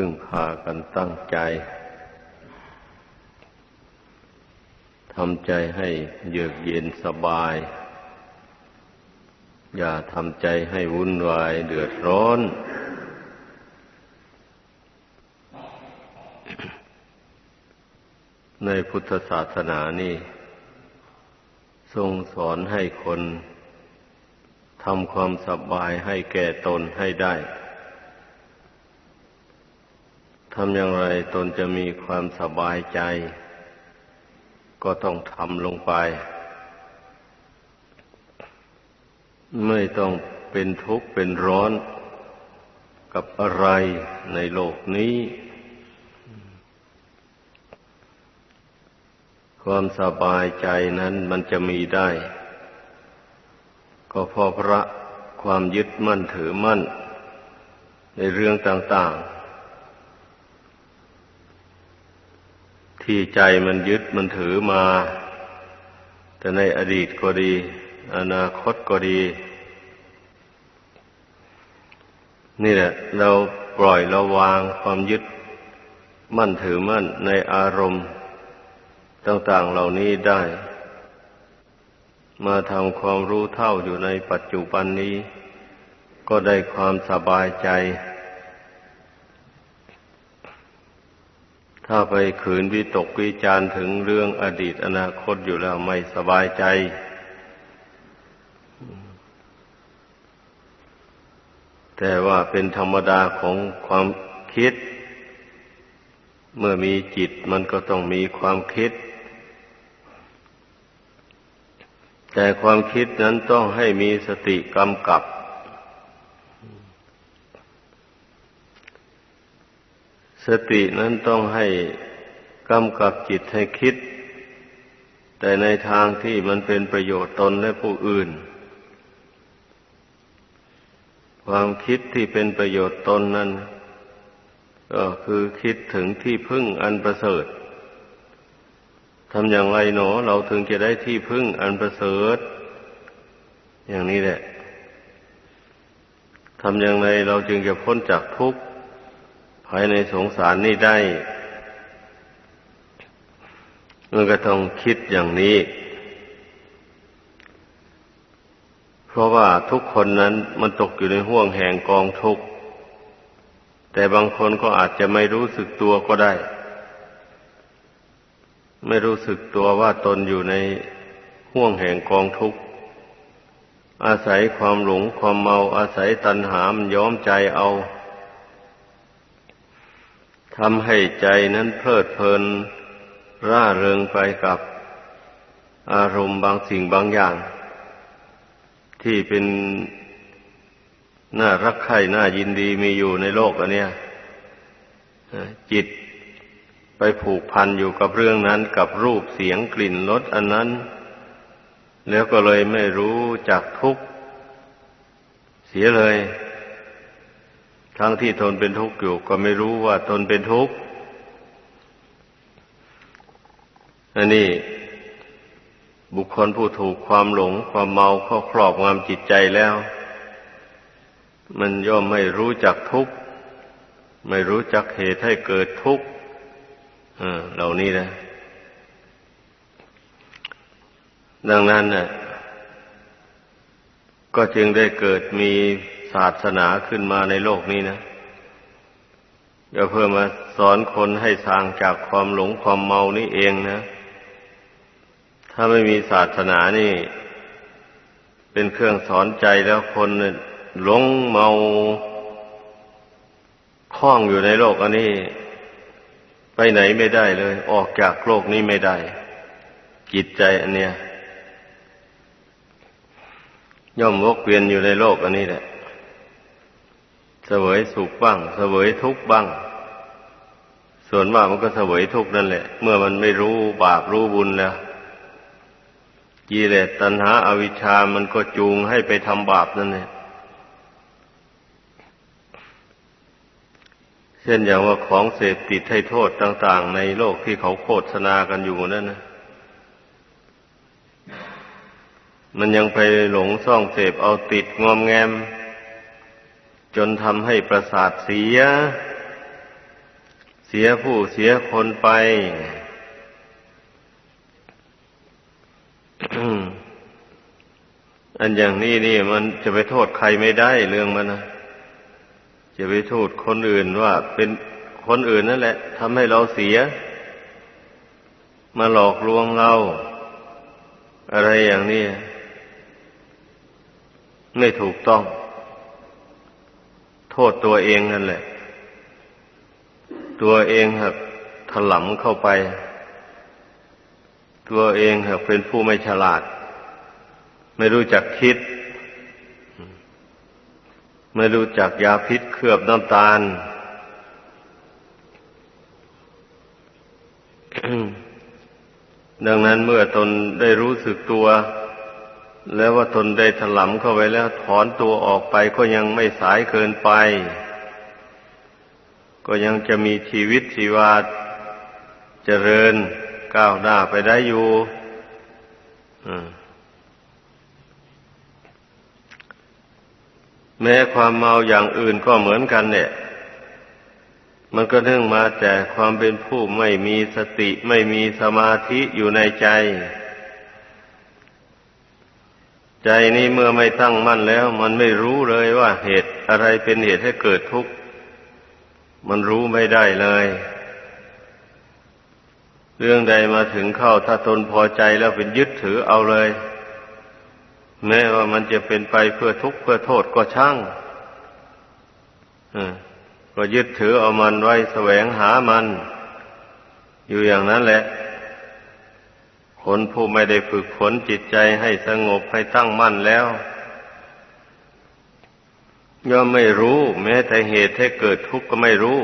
พึ่งพากันตั้งใจทำใจให้เยือกเย็นสบาย อย่าทำใจให้วุ่นวายเดือดร้อน ในพุทธศาสนานี่ ทรงสอนให้คนทำความสบายให้แก่ตนให้ได้ำอย่างไรตนจะมีความสบายใจ ก็ต้องทำลงไป ไม่ต้องเป็นทุกข์เป็นร้อนกับอะไรในโลกนี้ ความสบายใจนั้นมันจะมีได้ ก็เพราะพระความยึดมั่นถือมั่น ในเรื่องต่าง ๆ ที่ใจมันยึดมันถือมา แต่ในอดีตก็ดี อนาคตก็ดี นี่แหละ เราปล่อยเราวางความยึดมั่นถือมั่นในอารมณ์ ต่าง ๆเหล่านี้ได้ มาทำความรู้เท่าอยู่ในปัจจุบันนี้ ก็ได้ความสบายใจ ถ้าไปขืนวิตกวิจารถึงเรื่องอดีตอนาคตอยู่แล้วไม่สบายใจ แต่ว่าเป็นธรรมดาของความคิด เมื่อมีจิตมันก็ต้องมีความคิด แต่ความคิดนั้นต้องให้มีสติกำกับ สตินั้นต้องให้กำกับจิตให้คิด แต่ในทางที่มันเป็นประโยชน์ตนและผู้อื่น ความคิดที่เป็นประโยชน์ตนนั้น ก็คือคิดถึงที่พึ่งอันประเสริฐทำอย่างไรหนอ เราถึงจะได้ที่พึ่งอันประเสริฐ อย่างนี้แหละทำอย่างไรเราจึงจะพ้นจากทุกข์ ภายในสงสารนี้ได้มันก็ต้องคิดอย่างนี้ เพราะว่าทุกคนนั้นมันตกอยู่ในห่วงแห่งกองทุกข์ แต่บางคนก็อาจจะไม่รู้สึกตัวก็ได้ ไม่รู้สึกตัวว่าตนอยู่ในห่วงแห่งกองทุกข์อาศัยความหลงความเมาอาศัยตัณหามย้อมใจเอา ทำให้ใจนั้นเพลิดเพลิน ร่าเริงไปกับอารมณ์บางสิ่งบางอย่าง ที่เป็นน่ารักใคร่น่ายินดีมีอยู่ในโลกอันเนี้ยจิตไปผูกพันอยู่กับเรื่องนั้นกับรูปเสียงกลิ่นรสอันนั้น แล้วก็เลยไม่รู้จักทุกข์เสียเลย ทั้งที่ทนเป็นทุกข์อยู่ก็ไม่รู้ว่าตนเป็นทุกข์อันนี้บุคคลผู้ถูกความหลงความเมาเข้าครอบงำจิตใจแล้ว มันย่อมไม่รู้จักทุกข์ไม่รู้จักเหตุให้เกิดทุกข์เหล่านี้นะ ดังนั้นน่ะก็จึงได้เกิดมี ศาสนาขึ้นมาในโลกนี้นะก็เพื่อมาสอนคนให้สร้างจากความหลงความเมานี่เองนะ ถ้าไม่มีศาสนานี่ เป็นเครื่องสอนใจแล้วคนหลงเมาคล้องอยู่ในโลกอันนี้ ไปไหนไม่ได้เลย ออกจากโลกนี้ไม่ได้ จิตใจอันเนี้ยย่อมวกเวียนอยู่ในโลกอันนี้แหละ เสวยสุขบ้าง เสวยทุกข์บ้าง ส่วนมากมันก็เสวยทุกข์นั่นแหละ เมื่อมันไม่รู้บาปรู้บุญแล้วกิเลสตัณหาอาวิชชามันก็จูงให้ไปทำบาปนั่นแหละเช่นอย่างว่าของเสพติดให้โทษต่าง ๆ ในโลกที่เขาโฆษณากันอยู่นั่นนะมันยังไปหลงซ่องเสพเอาติดงอมแงม จนทำให้ประสาทเสีย เสียผู้เสียคนไป อันอย่างนี้นี่มันจะไปโทษใครไม่ได้เรื่องมันนะจะไปโทษคนอื่นว่าเป็นคนอื่นนั่นแหละทำให้เราเสีย มาหลอกลวงเรา อะไรอย่างนี้ ไม่ถูกต้อง ษตัวเองนั่นแหละ ตัวเองหักถลำเข้าไป ตัวเองหักเป็นผู้ไม่ฉลาด ไม่รู้จักคิด ไม่รู้จักยาพิษเคลือบน้ำตาลดังนั้นเมื่อตนได้รู้สึกตัว แล้วว่าตนได้ถลำเข้าไปแล้วถอนตัวออกไปก็ยังไม่สายเกินไป ก็ยังจะมีชีวิตชีวาเจริญก้าวหน้าไปได้อยู่แม้ความเมาอย่างอื่นก็เหมือนกันเนี่ย มันก็เนื่องมาจากความเป็นผู้ไม่มีสติไม่มีสมาธิอยู่ในใจใใจนี้เมื่อไม่ตั้งมั่นแล้ว มันไม่รู้เลยว่าเหตุอะไรเป็นเหตุให้เกิดทุกข์ มันรู้ไม่ได้เลย เรื่องใดมาถึงเข้าถ้าตนพอใจแล้วเป็นยึดถือเอาเลย แม้ว่ามันจะเป็นไปเพื่อทุกข์เพื่อโทษก็ช่างก็ยึดถือเอามันไว้แสวงหามัน อยู่อย่างนั้นแหละ คนผู้ไม่ได้ฝึกฝนจิตใจให้สงบให้ตั้งมั่นแล้วย่อมไม่รู้ แม้แต่เหตุให้เกิดทุกข์ก็ไม่รู้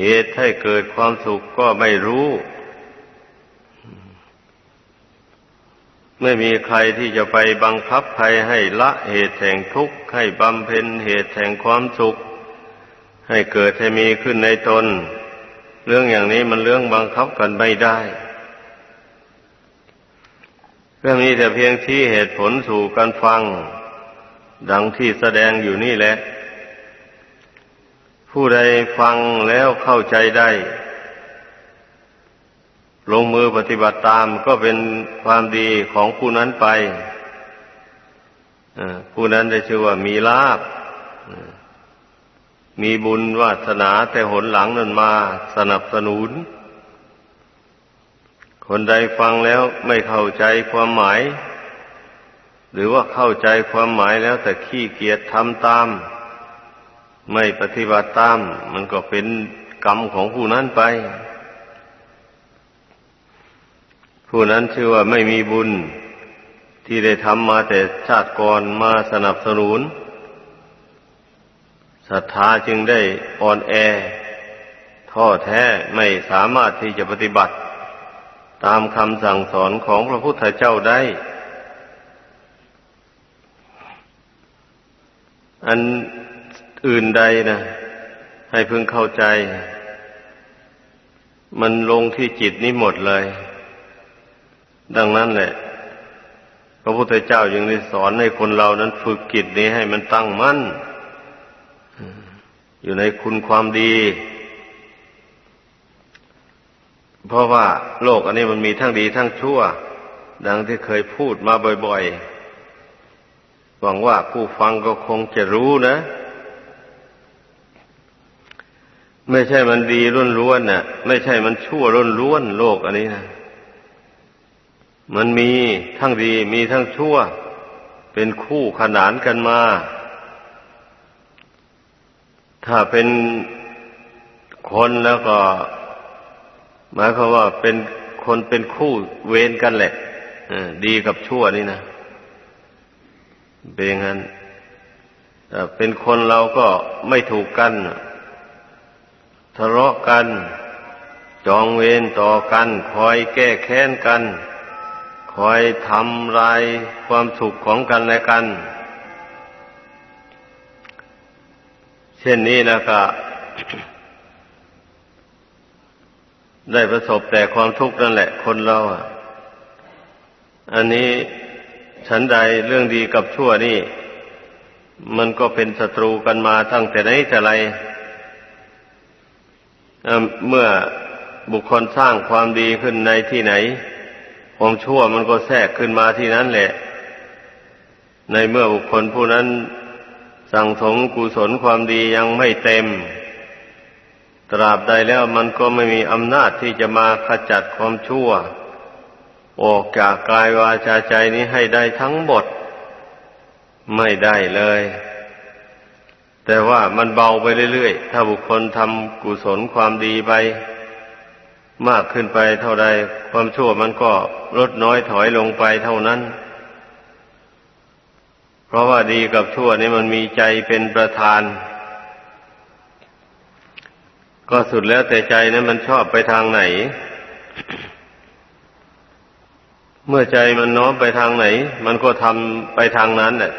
เหตุให้เกิดความสุขก็ไม่รู้ ไม่มีใครที่จะไปบังคับใครให้ละเหตุแห่งทุกข์ให้บำเพ็ญเหตุแห่งความสุข ให้เกิดให้มีขึ้นในตน เรื่องอย่างนี้มันเรื่องบังคับกันไม่ได้ เรื่องนี้แต่เพียงที่เหตุผลสู่การฟัง ดังที่แสดงอยู่นี่แหละ ผู้ใดฟังแล้วเข้าใจได้ ลงมือปฏิบัติตามก็เป็นความดีของผู้นั้นไปผู้นั้นได้ชื่อว่ามีลาบมีบุญวาสนาแต่หนหลังนั้นมาสนับสนุน คนใดฟังแล้วไม่เข้าใจความหมาย หรือว่าเข้าใจความหมายแล้วแต่ขี้เกียจทำตาม ไม่ปฏิบัติตาม มันก็เป็นกรรมของผู้นั้นไป ผู้นั้นชื่อว่าไม่มีบุญที่ได้ทำมาแต่ชาติก่อนมาสนับสนุนศรัทธาจึงได้อ่อนแอ ท้อแท้ไม่สามารถที่จะปฏิบัติ ตามคำสั่งสอนของพระพุทธเจ้าได้ อันอื่นใดนะให้พึงเข้าใจ มันลงที่จิตนี้หมดเลย ดังนั้นแหละ พระพุทธเจ้ายังได้สอนให้คนเรานั้นฝึกจิตนี้ให้มันตั้งมั่น อยู่ในคุณความดี เพราะว่าโลกอันนี้มันมีทั้งดีทั้งชั่ว ดังที่เคยพูดมาบ่อยๆ หวังว่าผู้ฟังก็คงจะรู้นะ ไม่ใช่มันดีล้วนๆน่ะ ไม่ใช่มันชั่วล้วนๆโลกอันนี้นะมันมีทั้งดีมีทั้งชั่ว เป็นคู่ขนานกันมา ถ้าเป็นคนแล้วก็ หมายความว่าเป็นคนเป็นคู่เวรกันแหละดีกับชั่วนี่นะเป็นงั้นเป็นคนเราก็ไม่ถูกกัน ทะเลาะกัน จองเวรต่อกัน คอยแก้แค้นกัน คอยทำลายความสุขของกันและกัน เช่นนี้นะก็ ได้ประสบแต่ความทุกข์นั่นแหละ คนเราอะ อันนี้ฉันใดเรื่องดีกับชั่วนี่ มันก็เป็นศัตรูกันมาตั้งแต่ไหนแต่ไรเเมื่อบุคคลสร้างความดีขึ้นในที่ไหน ความชั่วมันก็แทรกขึ้นมาที่นั้นแหละ ในเมื่อบุคคลผู้นั้นสั่งสมกุศลความดียังไม่เต็ม ตราบใดแล้วมันก็ไม่มีอำนาจที่จะมาขจัดความชั่ว ออกจากกายวาจาใจนี้ให้ได้ทั้งหมด ไม่ได้เลย แต่ว่ามันเบาไปเรื่อยๆ ถ้าบุคคลทำกุศลความดีไป มากขึ้นไปเท่าใดความชั่วมันก็ลดน้อยถอยลงไปเท่านั้น เพราะว่าดีกับชั่วนี่มันมีใจเป็นประธาน ก็สุดแล้วแต่ใจนั้นมันชอบไปทางไหน เมื่อใจมันน้อมไปทางไหน มันก็ทำไปทางนั้นแหละ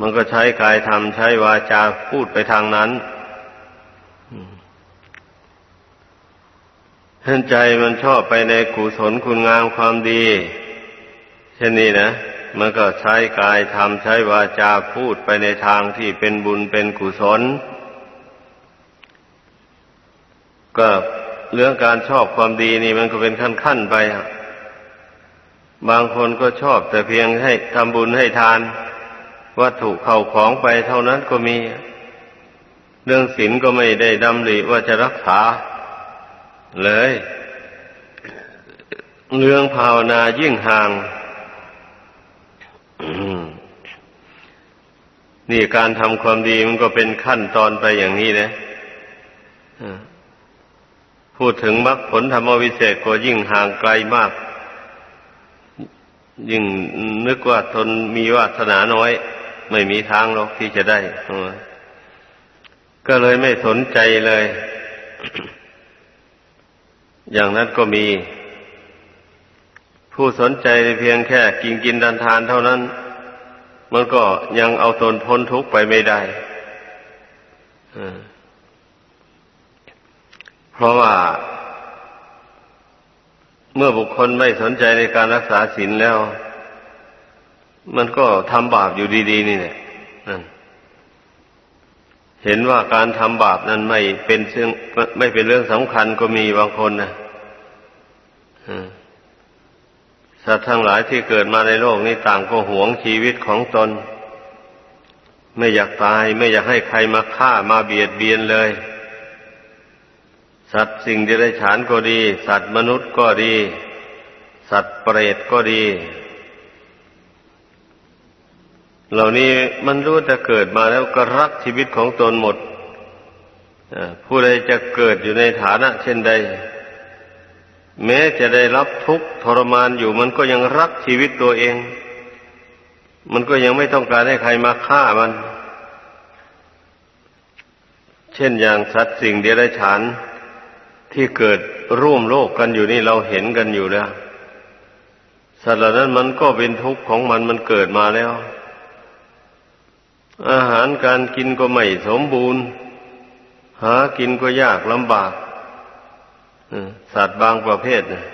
มันก็ใช้กายทำใช้วาจาพูดไปทางนั้นเห็นใจมันชอบไปในกุศลคุณงามความดี เช่นนี้นะ มันก็ใช้กายทำใช้วาจาพูดไปในทางที่เป็นบุญเป็นกุศล ก็เรื่องการชอบความดีนี่มันก็เป็นขั้นๆไปบางคนก็ชอบแต่เพียงให้ทำบุญให้ทาน วัตถุเข้าของไปเท่านั้นก็มี เรื่องศีลก็ไม่ได้ดำริว่าจะรักษา เลย เรื่องภาวนายิ่งห่างนี่การทำความดีมันก็เป็นขั้นตอนไปอย่างนี้นะ พูดถึงมรรคผลธรรมวิเศษก็ยิ่งห่างไกลมาก ยิ่งนึกว่าทนมีวาสนาน้อย ไม่มีทางหรอกที่จะได้ ก็เลยไม่สนใจเลย อย่างนั้นก็มี ผู้สนใจเพียงแค่กินกินดันทานเท่านั้น มันก็ยังเอาตนพ้นทุกข์ไปไม่ได้ เพราะว่า เมื่อบุคคลไม่สนใจในการรักษาศีลแล้ว มันก็ทำบาปอยู่ดี ๆ นี่แหละนั่นเห็นว่าการทำบาปนั้นไม่เป็นเรื่องไม่เป็นเรื่องสำคัญก็มีบางคนนะสัตว์ทั้งหลายที่เกิดมาในโลกนี้ต่างก็หวงชีวิตของตน ไม่อยากตายไม่อยากให้ใครมาฆ่ามาเบียดเบียนเลย สัตว์สิ่งเดรัจฉานก็ดี สัตว์มนุษย์ก็ดี สัตว์เปรตก็ดี เหล่านี้มันรู้จะเกิดมาแล้วก็รักชีวิตของตนหมดผู้ใดจะเกิดอยู่ในฐานะ เช่นใด แม้จะได้รับทุกข์ทรมานอยู่มันก็ยังรักชีวิตตัวเอง มันก็ยังไม่ต้องการให้ใครมาฆ่ามัน เช่นอย่างสัตว์สิ่งเดรัจฉาน ที่เกิดร่วมโลกกันอยู่นี่เราเห็นกันอยู่แล้วสัตว์เหล่านั้นมันก็เป็นทุกข์ของมันมันเกิดมาแล้ว อาหารการกินก็ไม่สมบูรณ์ หากินก็ยากลำบากสัตว์บางประเภทนะ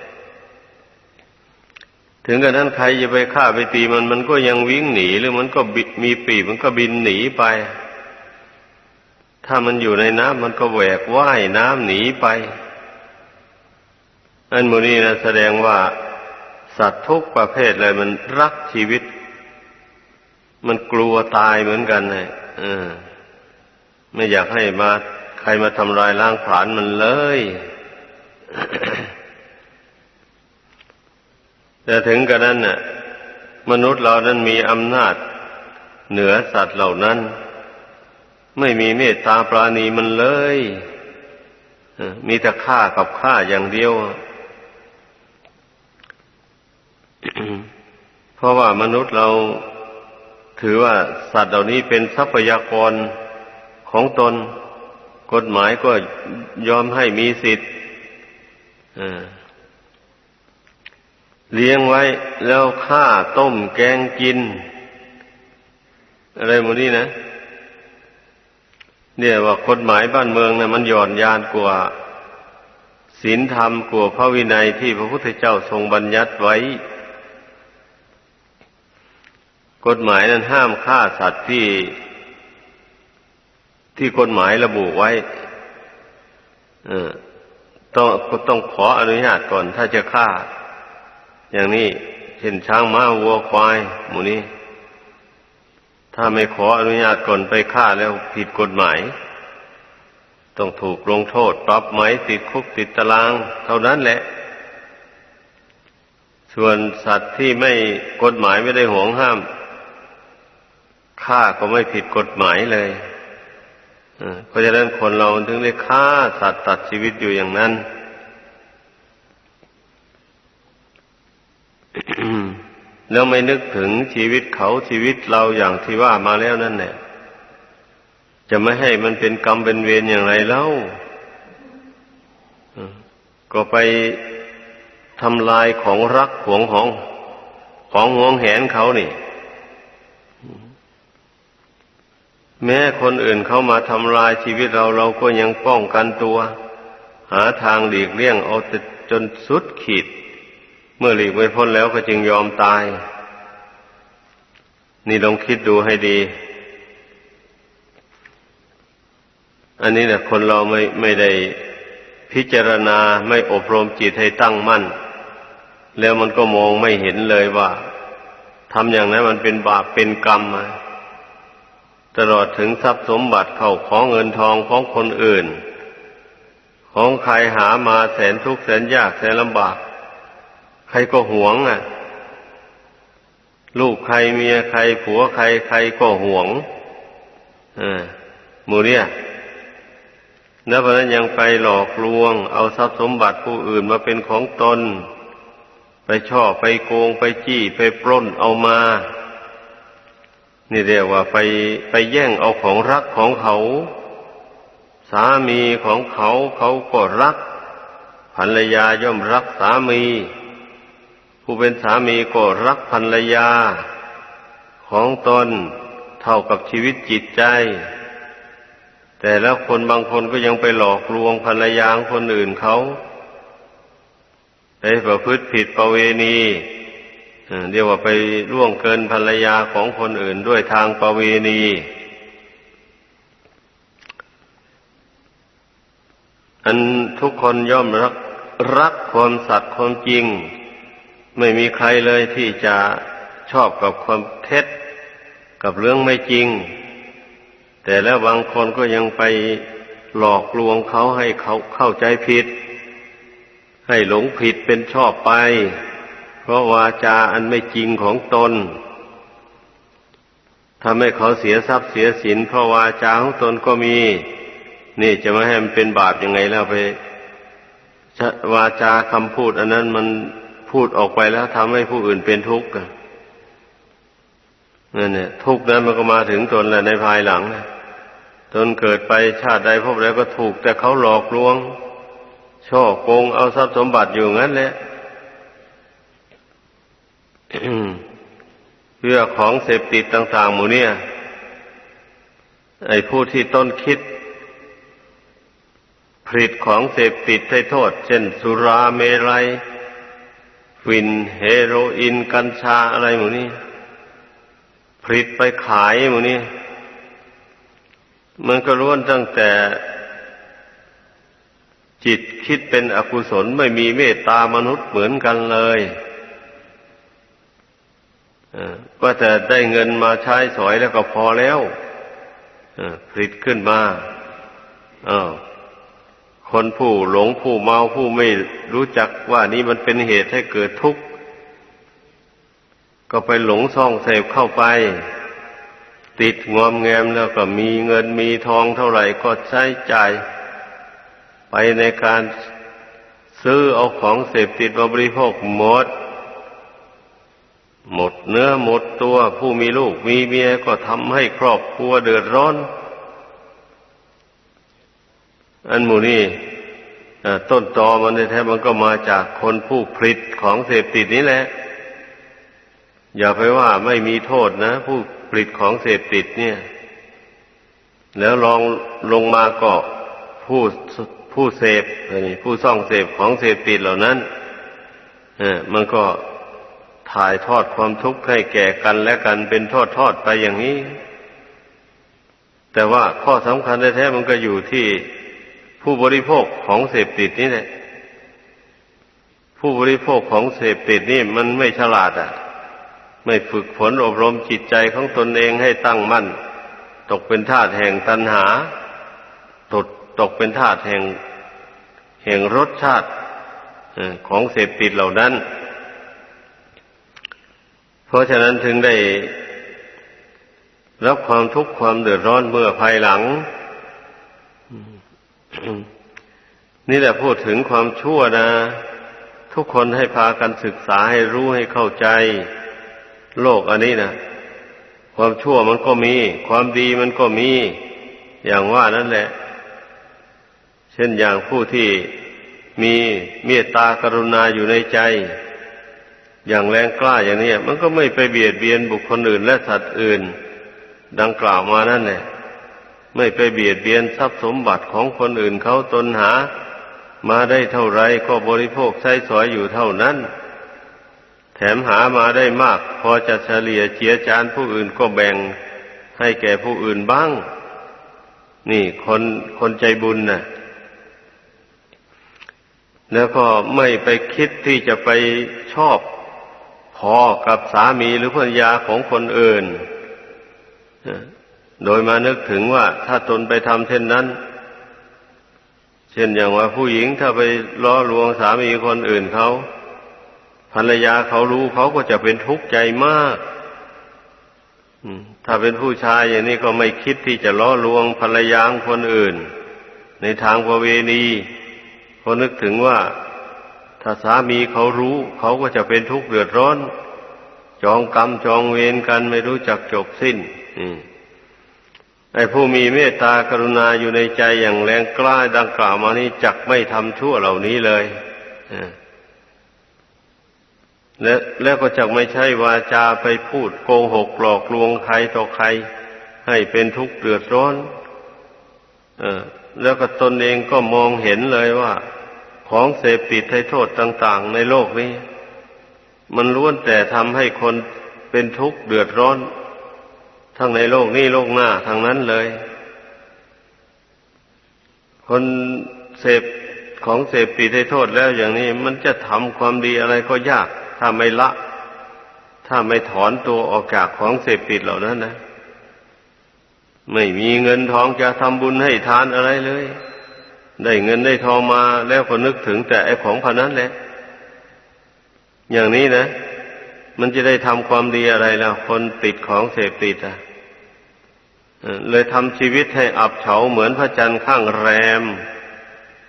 ถึงกระนั้นใครจะไปฆ่าไปตีมันมันก็ยังวิ่งหนีหรือมันก็มีปีกมันก็บินหนีไป ถ้ามันอยู่ในน้ำมันก็แหวกว่ายน้ำหนีไป อันโมนี้นะแสดงว่าสัตว์ทุกประเภทเลยมันรักชีวิต มันกลัวตายเหมือนกันเลยไม่อยากให้มาใครมาทำลายล้างผลาญมันเลย แต่ถึงกระนั้นน่ะ มนุษย์เรานั้นมีอำนาจ เหนือสัตว์เหล่านั้น ไม่มีเมตตาปราณีมันเลย มีแต่ฆ่ากับฆ่าอย่างเดียว เพราะว่ามนุษย์เราถือว่าสัตว์เหล่านี้เป็นทรัพยากรของตน กฎหมายก็ยอมให้มีสิทธิ์เลี้ยงไว้แล้วฆ่าต้มแกงกิน อะไรหมดนี่นะ เนี่ยว่ากฎหมายบ้านเมืองนะ่ะมันหย่อนยานกว่าศีลธรรมกว่าพระวินัยที่พระพุทธเจ้าทรงบัญญัติไว้ กฎหมายนั้นห้ามฆ่าสัตว์ที่ ที่กฎหมายระบุไว้เออต้องต้องขออนุญาตก่อนถ้าจะฆ่า อย่างนี้เช่นช้างม้าวัวควาย หมูนี้ ถ้าไม่ขออนุญาตก่อนไปฆ่าแล้วผิดกฎหมาย ต้องถูกลงโทษปรับไหมติดคุกติดตาราง เท่านั้นแหละ ส่วนสัตว์ที่ไม่กฎหมายไม่ได้ห่วงห้าม ฆ่าก็ไม่ผิดกฎหมายเลยเพราะฉะนั้นคนเราถึงได้ฆ่าสัตว์ตัดชีวิตอยู่อย่างนั้นแล้วไม่นึกถึงชีวิตเขาชีวิตเราอย่างที่ว่ามาแล้วนั่นแหละจะไม่ให้มันเป็นกรรมเป็นเวรอย่างไรเล่าก็ไปทำลายของรักหวงของของหวงแหนเขานี่ แม้คนอื่นเข้ามาทำลายชีวิตเราเราก็ยังป้องกันตัว หาทางหลีกเลี่ยงเอาจนสุดขีด เมื่อหลีกไม่พ้นแล้วก็จึงยอมตาย นี่ลองคิดดูให้ดี อันนี้แหละคนเราไม่ไม่ได้พิจารณาไม่อบรมจิตให้ตั้งมั่น แล้วมันก็มองไม่เห็นเลยว่าทำอย่างนั้นมันเป็นบาปเป็นกรรมมา ตลอดถึงทรัพย์สมบัติเข้าของเงินทองของคนอื่น ของใครหามาแสนทุกข์แสนยากแสนลำบาก ใครก็หวงอะ ลูกใครเมียใครผัวใครใครก็หวงอ่ามูเนี่ยแล้วเพราะนั้นยังไปหลอกลวง เอาทรัพย์สมบัติผู้อื่นมาเป็นของตน ไปช่อไปโกงไปจี้ไปปล้นเอามา นี่เรียกว่าไปไปแย่งเอาของรักของเขา สามีของเขาเขาก็รักภรรยาย่อมรักสามี ผู้เป็นสามีก็รักภรรยา ของตนเท่ากับชีวิตจิตใจ แต่แล้วคนบางคนก็ยังไปหลอกลวงภรรยาคนอื่นเขาไปประพฤติผิดประเวณี เรียกว่าไปล่วงเกินภรรยาของคนอื่นด้วยทางประเวณี อันทุกคนย่อมรักรักความสัตย์ความจริง ไม่มีใครเลยที่จะชอบกับความเท็จกับเรื่องไม่จริง แต่แล้วบางคนก็ยังไปหลอกลวงเขาให้เขาเข้าใจผิด ให้หลงผิดเป็นชอบไป เพราะวาจาอันไม่จริงของตนทำให้เขาเสียทรัพย์เสียสินเพราะวาจาของตนก็มี นี่จะไม่ให้มันเป็นบาปยังไงแล้วไปวาจาคำพูด อันนั้นมันพูดออกไปแล้วทำให้ผู้อื่นเป็นทุกข์นั่นเนี่ยทุกข์นั้นมันก็มาถึงตนแหละในภายหลังนะตนเกิดไปชาติใดพบแล้วก็ถูก แต่เขาหลอกลวง ช่อโกงเอาทรัพย์สมบัติอยู่งั้นแหละ เรื่องของเสพติดต่างๆหมู่เนี่ย ไอ้ผู้ที่ต้นคิดผลิตของเสพติดให้โทษ เช่น สุราเมรัยฟินเฮโรอีนกัญชาอะไรหมู่นี้ผลิตไปขายหมู่นี้มันก็ล้วนตั้งแต่ จิตคิดเป็นอกุศลไม่มีเมตตามนุษย์เหมือนกันเลย ก็แต่ได้เงินมาใช้สอยแล้วก็พอแล้วผลิตขึ้นมาคนผู้หลงผู้เมาผู้ไม่รู้จักว่านี้มันเป็นเหตุให้เกิดทุกข์ ก็ไปหลงซ่องเสพเข้าไป ติดงอมแงมแล้วก็มีเงินมีทองเท่าไหร่ก็ใช้จ่าย ไปในการซื้อเอาของเสพติดมาบริโภคหมด หมดเนื้อหมดตัวผู้มีลูกมีเมียก็ทำให้ครอบครัวเดือดร้อน อันหมูนี่ต้นตอมันแท้มันก็มาจากคนผู้ผลิตของเสพติดนี้แหละ อย่าไปว่าไม่มีโทษนะ ผู้ผลิตของเสพติดเนี่ย แล้วลองลงมาก็ผู้ผู้เสพผู้ซ่องเสพของเสพติดเหล่านั้นมันก็ ถ่ายทอดความทุกข์ให้แก่กันและกันเป็นทอดทอดไปอย่างนี้ แต่ว่าข้อสำคัญแท้ๆมันก็อยู่ที่ผู้บริโภคของเสพติดนี่แหละ ผู้บริโภคของเสพติดนี่มันไม่ฉลาดอะ ไม่ฝึกฝนอบรมจิตใจของตนเองให้ตั้งมั่น ตกเป็นทาสแห่งตัณหา ตกตกเป็นทาสแห่ง แห่งรสชาติของเสพติดเหล่านั้น เพราะฉะนั้นถึงได้รับความทุกข์ความเดือดร้อนเมื่อภายหลัง นี่แหละพูดถึงความชั่วนะ ทุกคนให้พากันศึกษาให้รู้ให้เข้าใจ โลกอันนี้นะความชั่วมันก็มี ความดีมันก็มี อย่างว่านั่นแหละ เช่นอย่างผู้ที่มีเมตตากรุณาอยู่ในใจ อย่างแรงกล้าอย่างนี้มันก็ไม่ไปเบียดเบียนบุคคลอื่นและสัตว์อื่น ดังกล่าวมานั่นแหละไม่ไปเบียดเบียนทรัพย์สมบัติของคนอื่นเขาตนหา มาได้เท่าไรก็บริโภคใช้สอยอยู่เท่านั้น แถมหามาได้มาก พอจะเฉลี่ยเจียจานผู้อื่นก็แบ่งให้แก่ผู้อื่นบ้าง นี่คนคนใจบุญน่ะ แล้วก็ไม่ไปคิดที่จะไปชอบ พอกับสามีหรือภรรยาของคนอื่น โดยมานึกถึงว่าถ้าตนไปทำเช่นนั้น เช่นอย่างว่าผู้หญิงถ้าไปล้อลวงสามีคนอื่นเขา ภรรยาเขารู้เขาก็จะเป็นทุกข์ใจมากถ้าเป็นผู้ชายอย่างนี้ก็ไม่คิดที่จะล้อลวงภรรยาคนอื่น ในทางประเวณีพอนึกถึงว่า ถ้าสามีเขารู้ เขาก็จะเป็นทุกข์เดือดร้อน จองกรรมจองเวรกันไม่รู้จักจบสิ้นอืมไอ้ผู้มีเมตตากรุณาอยู่ในใจอย่างแรงกล้าดังกล่าวมานี้จักไม่ทำชั่วเหล่านี้เลยอ่าและแล้วก็จักไม่ใช่วาจาไปพูดโกหกหลอกลวงใครต่อใคร ให้เป็นทุกข์เดือดร้อนอแล้วก็ตนเองก็มองเห็นเลยว่า ของเสพติดให้โทษต่าง ๆ ในโลกนี้ มันล้วนแต่ทำให้คนเป็นทุกข์เดือดร้อน ทั้งในโลกนี้โลกหน้าทางนั้นเลย คนเสพของเสพติดให้โทษแล้วอย่างนี้ มันจะทำความดีอะไรก็ยาก ถ้าไม่ละ ถ้าไม่ถอนตัวออกจากของเสพติดเหล่านั้นนะไม่มีเงินทองจะทำบุญให้ทานอะไรเลย ได้เงินได้ทองมาแล้วก็นึกถึงแต่ไอ้ของพนนั้นแหละ อย่างนี้นะ มันจะได้ทำความดีอะไรล้วคนติดของเสพติดอะเลยทำชีวิตให้อับเฉาเหมือนพระจันทร์ข้างแรม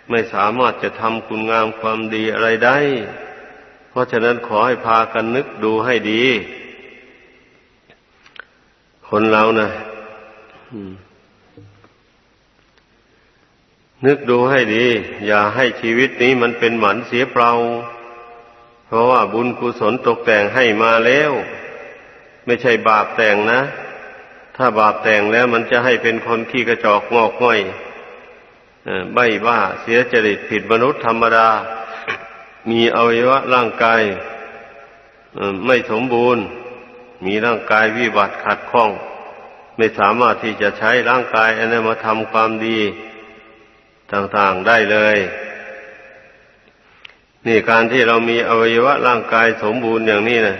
ไม่สามารถจะทำคุณงามความดีอะไรได้ เพราะฉะนั้นขอให้พากันนึกดูให้ดี คนเรานะ นึกดูให้ดี อย่าให้ชีวิตนี้มันเป็นหมันเสียเปล่า เพราะว่าบุญกุศลตกแต่งให้มาแล้ว ไม่ใช่บาปแต่งนะ ถ้าบาปแต่งแล้วมันจะให้เป็นคนขี้กระจอกงอกง่อยใบ้บ้าเสียจริตผิดมนุษย์ธรรมดา มีอวัยวะร่างกายไม่สมบูรณ์ มีร่างกายวิบัติขัดข้อง ไม่สามารถที่จะใช้ร่างกายอันนั้นมาทำความดี ต่างๆได้เลย นี่การที่เรามีอวัยวะร่างกายสมบูรณ์อย่างนี้นะ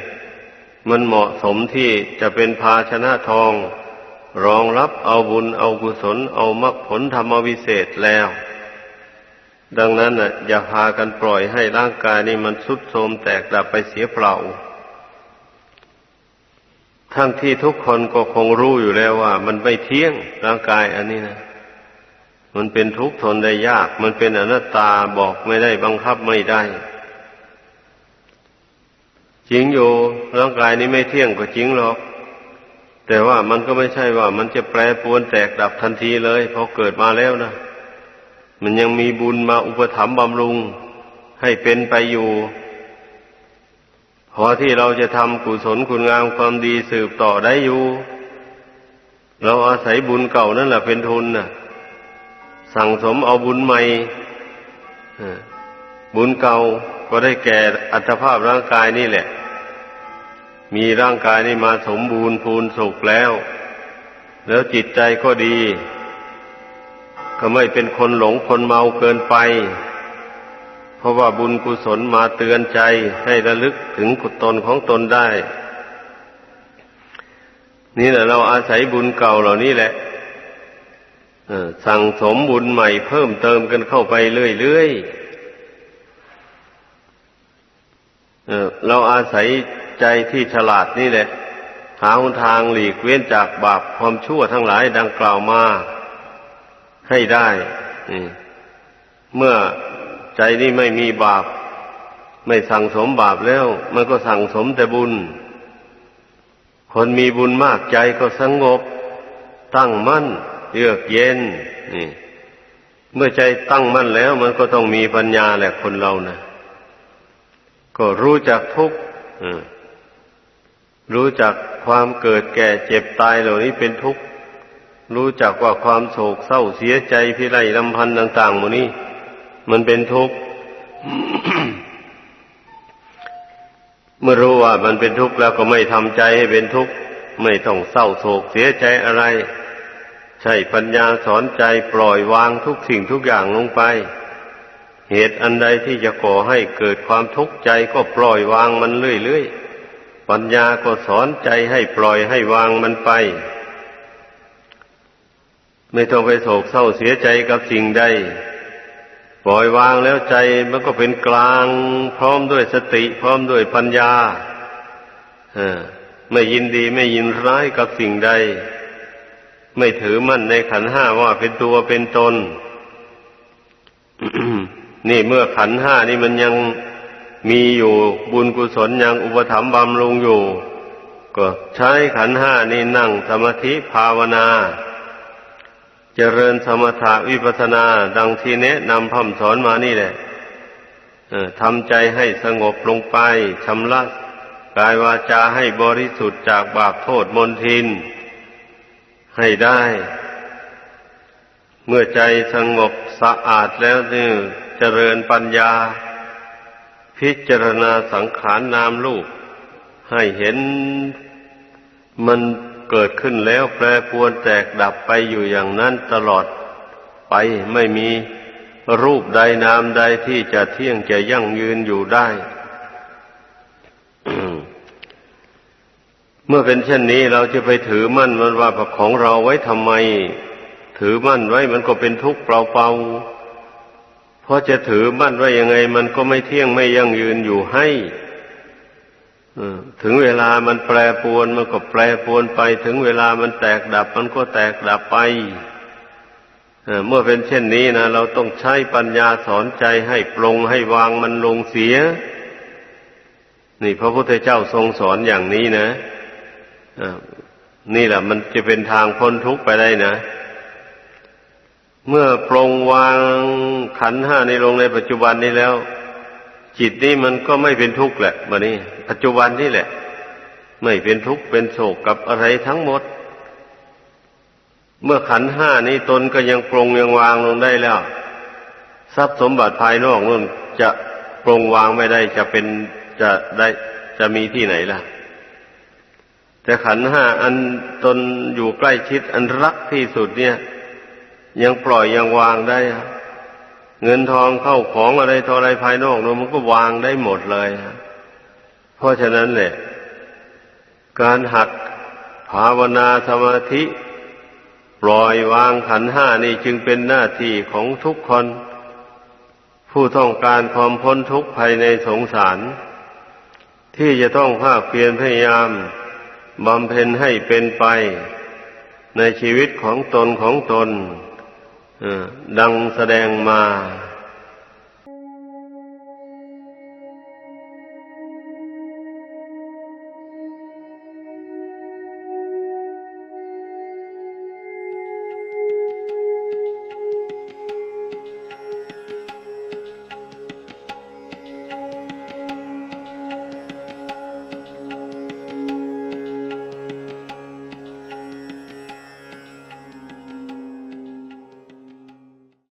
มันเหมาะสมที่จะเป็นภาชนะทอง รองรับเอาบุญเอากุศลเอามรรคผลธรรมวิเศษแล้ว ดังนั้นน่ะอย่าพากันปล่อยให้ร่างกายนี้มันสุดโทรมแตกดับไปเสียเปล่าทั้งที่ทุกคนก็คงรู้อยู่แล้วว่า มันไม่เที่ยงร่างกายอันนี้นะ มันเป็นทุกข์ทนได้ยาก มันเป็นอนัตตาบอกไม่ได้บังคับไม่ได้จริงอยู่ร่างกายนี้ไม่เที่ยงก็จริงหรอก แต่ว่ามันก็ไม่ใช่ว่า มันจะแปรปวนแตกดับทันทีเลยพอเกิดมาแล้วนะมันยังมีบุญมาอุปถัมภ์บำรุงให้เป็นไปอยู่ พอที่เราจะทำกุศลคุณงามความดีสืบต่อได้อยู่ เราอาศัยบุญเก่านั่นแหละเป็นทุนน่ะ สั่งสมเอาบุญใหม่บุญเก่าก็ได้แก่อัตภาพร่างกายนี่แหละ มีร่างกายนี่มาสมบูรณ์พูนสุขแล้ว แล้วจิตใจก็ดี ก็ไม่เป็นคนหลงคนเมาเกินไป เพราะว่าบุญกุศลมาเตือนใจให้ระลึกถึงกุตนของตนได้ นี่แหละเราอาศัยบุญเก่าเหล่านี้แหละ สั่งสมบุญใหม่เพิ่มเติมกันเข้าไปเรื่อยๆเราอาศัยใจที่ฉลาดนี่แหละ หาทางหลีกเว้นจากบาปความชั่วทั้งหลายดังกล่าวมาให้ได้เมื่อใจนี่ไม่มีบาป ไม่สั่งสมบาปแล้ว มันก็สั่งสมแต่บุญ คนมีบุญมากใจก็สงบ ตั้งมั่น เยือกเย็นนี่ เมื่อใจตั้งมั่นแล้ว มันก็ต้องมีปัญญาแหละคนเรานะก็รู้จักทุกข์รู้จักความเกิดแก่เจ็บตายเหล่านี้เป็นทุกข์รู้จักว่าความโศกเศร้าเสียใจพิไรลำพันธ์ต่างๆหมดนี้ มันเป็นทุกข์เมื่อรู้ว่ามันเป็นทุกข์แล้วก็ไม่ทำใจให้เป็นทุกข์ไม่ต้องเศร้าโศกเสียใจอะไร ใช่ปัญญาสอนใจปล่อยวางทุกสิ่งทุกอย่างลงไป เหตุอันใดที่จะก่อให้เกิดความทุกข์ใจก็ปล่อยวางมันเรื่อยๆ ปัญญาก็สอนใจให้ปล่อยให้วางมันไป ไม่ต้องไปโศกเศร้าเสียใจกับสิ่งใด ปล่อยวางแล้วใจมันก็เป็นกลาง พร้อมด้วยสติ พร้อมด้วยปัญญาไม่ยินดีไม่ยินร้ายกับสิ่งใด ไม่ถือมั่นในขันห้าว่าเป็นตัวเป็นตน นี่เมื่อขันห้านี่มันยังมีอยู่บุญกุศลยังอุปถัมภ์บำรุงอยู่ ก็ใช้ขันห้านี่นั่งสมาธิภาวนา เจริญสมถะวิปัสสนา ดังที่แนะนำพ่มสอนมานี่แหละทำใจให้สงบลงไปชำระกายวาจาให้บริสุทธิ์จากบาปโทษมนทิน ให้ได้ เมื่อใจสงบสะอาดแล้วนี่เจริญปัญญา พิจารณาสังขารนนามรูปให้เห็นมันเกิดขึ้นแล้วแปรปรวนแตกดับไปอยู่อย่างนั้นตลอดไปไม่มีรูปใดนามใดที่จะเที่ยงจะยั่งยืนอยู่ได้ มื่อเป็นเช่นนี้เราจะไปถือมั่นมันว่าของเราไว้ทำไม ถือมั่นไว้มันก็เป็นทุกข์เปล่าๆเพราะจะถือมั่นไว้ยังไง มันก็ไม่เที่ยงไม่ยั่งยืนอยู่ให้ถึงเวลามันแปรปรวนมันก็แปรปรวนไป ถึงเวลามันแตกดับ มันก็แตกดับไปเมื่อเป็นเช่นนี้นะเราต้องใช้ปัญญาสอนใจให้ปรงให้วางมันลงเสีย นี่พระพุทธเจ้าทรงสอนอย่างนี้นะ นี่แหละ มันจะเป็นทางพ้นทุกข์ไปได้นะ เมื่อปรงวางขันห้าในลงในปัจจุบันนี้แล้ว จิตนี่มันก็ไม่เป็นทุกข์แหละมานี่ปัจจุบันนี่แหละ ไม่เป็นทุกข์เป็นโศกกับอะไรทั้งหมด เมื่อขันห้านี้ตนก็ยังปรงยังวางลงได้แล้ว ทรัพย์สมบัติภายนอกนั่นจะปรงวางไม่ได้จะเป็นจะได้จะมีที่ไหนล่ะ แต่ขันห้าอันตนอยู่ใกล้ชิดอันรักที่สุดเนี่ย ยังปล่อยยังวางได้ เงินทองเข้าของอะไรทออะไรภายนอกนมันก็วางได้หมดเลยเพราะฉะนั้นแหละ การหัดภาวนาสมาธิ ปล่อยวางขันห้านี่จึงเป็นหน้าที่ของทุกคน ผู้ต้องการความพ้นทุกข์ภายในสงสาร ที่จะต้องภาคเพียรพยายาม บำเพ็ญให้เป็นไป ในชีวิตของตนของตนดังแสดงมา